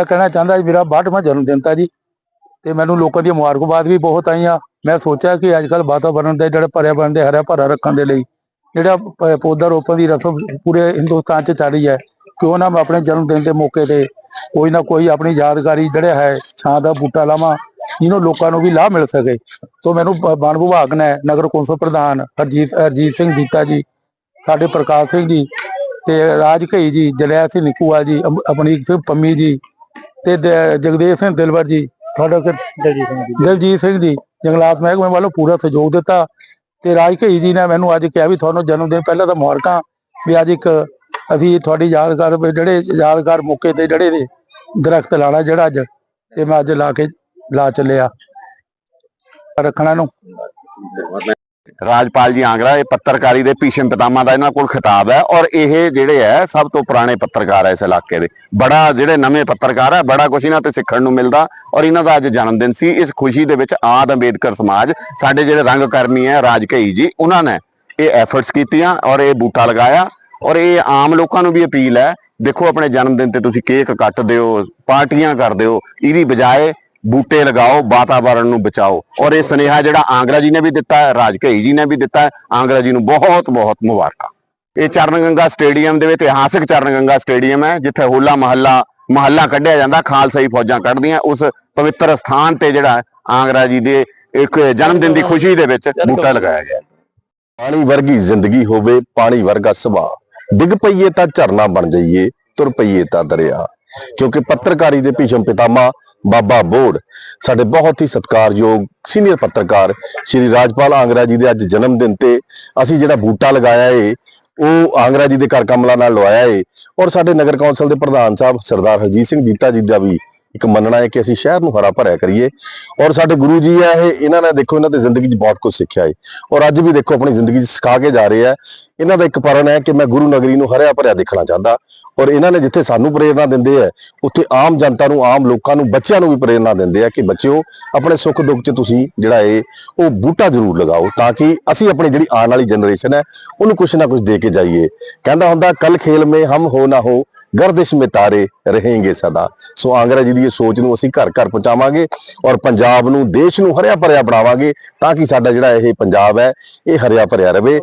ਮੈਂ ਕਹਿਣਾ ਚਾਹੁੰਦਾ ਜੀ, ਮੇਰਾ 62ਵਾਂ ਜਨਮ ਦਿਨ ਤਾਂ ਜੀ। ਤੇ ਮੈਨੂੰ ਲੋਕਾਂ ਦੀਆਂ ਮੁਬਾਰਕਬਾਦ ਵੀ ਬਹੁਤ ਆਈਆਂ ਮੈਂ ਸੋਚਿਆ ਕਿ ਅੱਜ ਕੱਲ ਵਾਤਾਵਰਣ ਦੇ ਜਿਹੜੇ ਪਰਿਆਵਰਣ ਦੇ ਹਰਾ ਭਰਾ ਰੱਖਣ ਦੇ ਲਈ, ਜਿਹੜਾ ਪੌਦਾ ਰੋਪਣ ਦੀ ਰਸਮ ਪੂਰੇ ਹਿੰਦੁਸਤਾਨ 'ਚ ਚੱਲ ਰਹੀ ਹੈ, ਕਿਉਂ ਨਾ ਮੈਂ ਆਪਣੇ ਜਨਮ ਦਿਨ ਦੇ ਮੌਕੇ ਤੇ ਕੋਈ ਨਾ ਕੋਈ ਆਪਣੀ ਯਾਦਗਾਰੀ ਜਿਹੜਾ ਹੈ, ਛਾਂ ਦਾ ਬੂਟਾ ਲਾਵਾਂ, ਜਿਹਨੂੰ ਲੋਕਾਂ ਨੂੰ ਵੀ ਲਾਭ ਮਿਲ ਸਕੇ। ਤੋਂ ਮੈਨੂੰ ਵਣ ਵਿਭਾਗ ਨੇ, ਨਗਰ ਕੌਂਸਲ ਪ੍ਰਧਾਨ ਹਰਜੀਤ ਹਰਜੀਤ ਸਿੰਘ ਜੀਤਾ ਜੀ, ਸਾਡੇ ਪ੍ਰਕਾਸ਼ ਸਿੰਘ ਜੀ ਤੇ ਰਾਜ ਘਈ ਜੀ ਜਲੈਲ ਸਿੰਘ ਨਿਕੂਆ ਜੀ, ਅਮ- ਅਮਰੀਕ ਸਿੰਘ ਪੰਮੀ ਜੀ ਤੇ ਦ- ਜਗਦੇਵ ਸਿੰਘ ਦਿਲਵਰ ਜੀ ਤੁਹਾਡਾ ਕਿ- ਦਲਜੀਤ ਸਿੰਘ ਜੀ। ਜੰਗਲਾਤ ਮਹਿਕਮੇ ਵੱਲੋਂ ਪੂਰਾ ਸਹਿਯੋਗ ਦਿੱਤਾ ਤੇ ਰਾਜ ਘਈ ਜੀ ਨੇ ਮੈਨੂੰ ਅੱਜ ਕਿਹਾ ਵੀ ਤੁਹਾਨੂੰ ਜਨਮ ਦਿਨ ਪਹਿਲਾਂ ਤਾਂ ਮੁਬਾਰਕਾਂ ਵੀ ਅੱਜ ਇੱਕ ਅਸੀਂ ਤੁਹਾਡੀ ਯਾਦਗਾਰ ਜਿਹੜੇ ਯਾਦਗਾਰ ਮੌਕੇ ਤੇ ਜਿਹੜੇ ਨੇ ਦਰਖਤ ਲਾਣਾ ਜਿਹੜਾ ਅੱਜ ਤੇ ਮੈਂ ਅੱਜ ਲਾ ਕੇ ਲਾ ਚੱਲਿਆ। ਰੱਖਣਾ ਨੂੰ ਰਾਜਪਾਲ ਜੀ ਆਂਗਰਾ ਇਹ ਪੱਤਰਕਾਰੀ ਦੇ ਭੀਸ਼ਮ ਪਿਤਾਮਾ ਦਾ ਇਹਨਾਂ ਕੋਲ ਖਿਤਾਬ ਹੈ ਔਰ ਇਹ ਜਿਹੜੇ ਹੈ ਸਭ ਤੋਂ ਪੁਰਾਣੇ ਪੱਤਰਕਾਰ ਹੈ ਇਸ ਇਲਾਕੇ ਦੇ। ਬੜਾ ਜਿਹੜੇ ਨਵੇਂ ਪੱਤਰਕਾਰ ਹੈ, ਬੜਾ ਕੁਝ ਇਹਨਾਂ ਤੇ ਸਿੱਖਣ ਨੂੰ ਮਿਲਦਾ ਔਰ ਇਹਨਾਂ ਦਾ ਅੱਜ ਜਨਮ ਦਿਨ ਸੀ। ਇਸ ਖੁਸ਼ੀ ਦੇ ਵਿੱਚ ਆਦ ਅੰਬੇਦਕਰ ਸਮਾਜ, ਸਾਡੇ ਜਿਹੜੇ ਰੰਗ ਕਰਮੀ ਹੈ ਰਾਜ ਘਈ ਜੀ, ਉਹਨਾਂ ਨੇ ਇਹ ਐਫਰਟਸ ਕੀਤੀਆਂ ਔਰ ਇਹ ਬੂਟਾ ਲਗਾਇਆ ਔਰ ਇਹ ਆਮ ਲੋਕਾਂ ਨੂੰ ਵੀ ਅਪੀਲ ਹੈ, ਦੇਖੋ ਆਪਣੇ ਜਨਮ ਦਿਨ ਤੇ ਤੁਸੀਂ ਕੇਕ ਕੱਟ ਦਿਓ ਪਾਰਟੀਆਂ ਕਰਦੇ ਹੋ, ਇਹਦੀ ਬਜਾਏ ਬੂਟੇ ਲਗਾਓ, ਵਾਤਾਵਰਣ ਨੂੰ ਬਚਾਓ। ਔਰ ਇਹ ਸੁਨੇਹਾ ਜਿਹੜਾ ਆਂਗਰਾ ਜੀ ਨੇ ਵੀ ਦਿੱਤਾ ਹੈ, ਰਾਜ ਘਈ ਜੀ ਨੇ ਵੀ ਦਿੱਤਾ ਹੈ ਆਂਗਰਾ ਜੀ ਨੂੰ ਬਹੁਤ ਬਹੁਤ ਮੁਬਾਰਕਾਂ। ਇਹ ਚਰਨ ਗੰਗਾ ਸਟੇਡੀਅਮ ਦੇ ਵਿੱਚ, ਇਤਿਹਾਸਕ ਚਰਨ ਗੰਗਾ ਸਟੇਡੀਅਮ ਹੈ, ਜਿੱਥੇ ਹੋਲਾ ਮਹੱਲਾ ਮਹੱਲਾ ਕੱਢਿਆ ਜਾਂਦਾ ਖਾਲਸਾਈ ਫੌਜਾਂ ਕੱਢਦੀਆਂ, ਉਸ ਪਵਿੱਤਰ ਸਥਾਨ ਤੇ ਜਿਹੜਾ ਆਂਗਰਾ ਜੀ ਦੇ ਇੱਕ ਜਨਮ ਦਿਨ ਦੀ ਖੁਸ਼ੀ ਦੇ ਵਿੱਚ ਬੂਟਾ ਲਗਾਇਆ ਗਿਆ। ਪਾਣੀ ਵਰਗੀ ਜ਼ਿੰਦਗੀ ਹੋਵੇ, ਪਾਣੀ ਵਰਗਾ ਸੁਭਾਅ। ਡਿੱਗ ਪਈਏ ਤਾਂ ਝਰਨਾ ਬਣ ਜਾਈਏ, ਤੁਰ ਪਈਏ ਤਾਂ ਦਰਿਆ। ਕਿਉਂਕਿ ਪੱਤਰਕਾਰੀ ਦੇ ਭੀਸ਼ਮ ਪਿਤਾਮਾ ਬਾਬਾ ਬੋੜ, ਸਾਡੇ ਬਹੁਤ ਹੀ ਸਤਿਕਾਰਯੋਗ ਸੀਨੀਅਰ ਪੱਤਰਕਾਰ ਸ਼੍ਰੀ ਰਾਜਪਾਲ ਆਂਗਰਾ ਜੀ ਦੇ ਅੱਜ ਜਨਮ ਦਿਨ ਤੇ ਅਸੀਂ ਜਿਹੜਾ ਬੂਟਾ ਲਗਾਇਆ ਏ, ਉਹ ਆਂਗਰਾ ਜੀ ਦੇ ਘਰ ਕਮਲਾ ਨਾਲ ਲਵਾਇਆ ਏ ਔਰ ਸਾਡੇ ਨਗਰ ਕੌਂਸਲ ਦੇ ਪ੍ਰਧਾਨ ਸਾਹਿਬ ਸਰਦਾਰ ਹਰਜੀਤ ਸਿੰਘ ਜੀਤਾ ਜੀ ਦਾ ਵੀ ਇੱਕ ਮੰਨਣਾ ਹੈ ਕਿ ਅਸੀਂ ਸ਼ਹਿਰ ਨੂੰ ਹਰਾ ਭਰਿਆ ਕਰੀਏ ਔਰ ਸਾਡੇ ਗੁਰੂ ਜੀ ਆ ਇਹ, ਇਹਨਾਂ ਨੇ ਦੇਖੋ ਇਹਨਾਂ ਤੇ ਜ਼ਿੰਦਗੀ 'ਚ ਬਹੁਤ ਕੁਝ ਸਿੱਖਿਆ ਏ ਔਰ ਅੱਜ ਵੀ ਦੇਖੋ ਆਪਣੀ ਜ਼ਿੰਦਗੀ 'ਚ ਸਿਖਾ ਕੇ ਜਾ ਰਹੇ ਆ। ਇਹਨਾਂ ਦਾ ਇੱਕ ਪਰਨ ਹੈ ਕਿ ਮੈਂ ਗੁਰੂ ਨਗਰੀ ਨੂੰ ਹਰਿਆ ਭਰਿਆ ਦੇਖਣਾ ਚਾਹੁੰਦਾ ਔਰ ਇਹਨਾਂ ਨੇ ਜਿੱਥੇ ਸਾਨੂੰ ਪ੍ਰੇਰਣਾ ਦਿੰਦੇ ਆ, ਉੱਥੇ ਆਮ ਜਨਤਾ ਨੂੰ, ਆਮ ਲੋਕਾਂ ਨੂੰ, ਬੱਚਿਆਂ ਨੂੰ ਵੀ ਪ੍ਰੇਰਣਾ ਦਿੰਦੇ ਆ ਕਿ ਬੱਚਿਓ, ਆਪਣੇ ਸੁੱਖ ਦੁੱਖ 'ਚ ਤੁਸੀਂ ਜਿਹੜਾ ਏ, ਉਹ ਬੂਟਾ ਜ਼ਰੂਰ ਲਗਾਓ ਤਾਂ ਕਿ ਅਸੀਂ ਆਪਣੀ ਜਿਹੜੀ ਆਉਣ ਵਾਲੀ ਜਨਰੇਸ਼ਨ ਹੈ, ਉਹਨੂੰ ਕੁਝ ਨਾ ਕੁਝ ਦੇ ਕੇ ਜਾਈਏ। ਕਹਿੰਦਾ ਹੁੰਦਾ ਕੱਲ ਖੇਲ ਮੇ ਹਮ ਹੋ ਨਾ ਹੋ, ਗਰਦਿਸ਼ ਮੇ ਤਾਰੇ ਰਹੇਗੇ ਸਦਾ। ਸੋ ਆਂਗਰਾ ਜੀ ਦੀ ਇਹ ਸੋਚ ਨੂੰ ਅਸੀਂ ਘਰ ਘਰ ਪਹੁੰਚਾਵਾਂਗੇ ਔਰ ਪੰਜਾਬ ਨੂੰ, ਦੇਸ਼ ਨੂੰ ਹਰਿਆ ਭਰਿਆ ਬਣਾਵਾਂਗੇ ਤਾਂ ਕਿ ਸਾਡਾ ਜਿਹੜਾ ਇਹ ਪੰਜਾਬ ਹੈ, ਇਹ ਹਰਿਆ ਭਰਿਆ ਰਵੇ।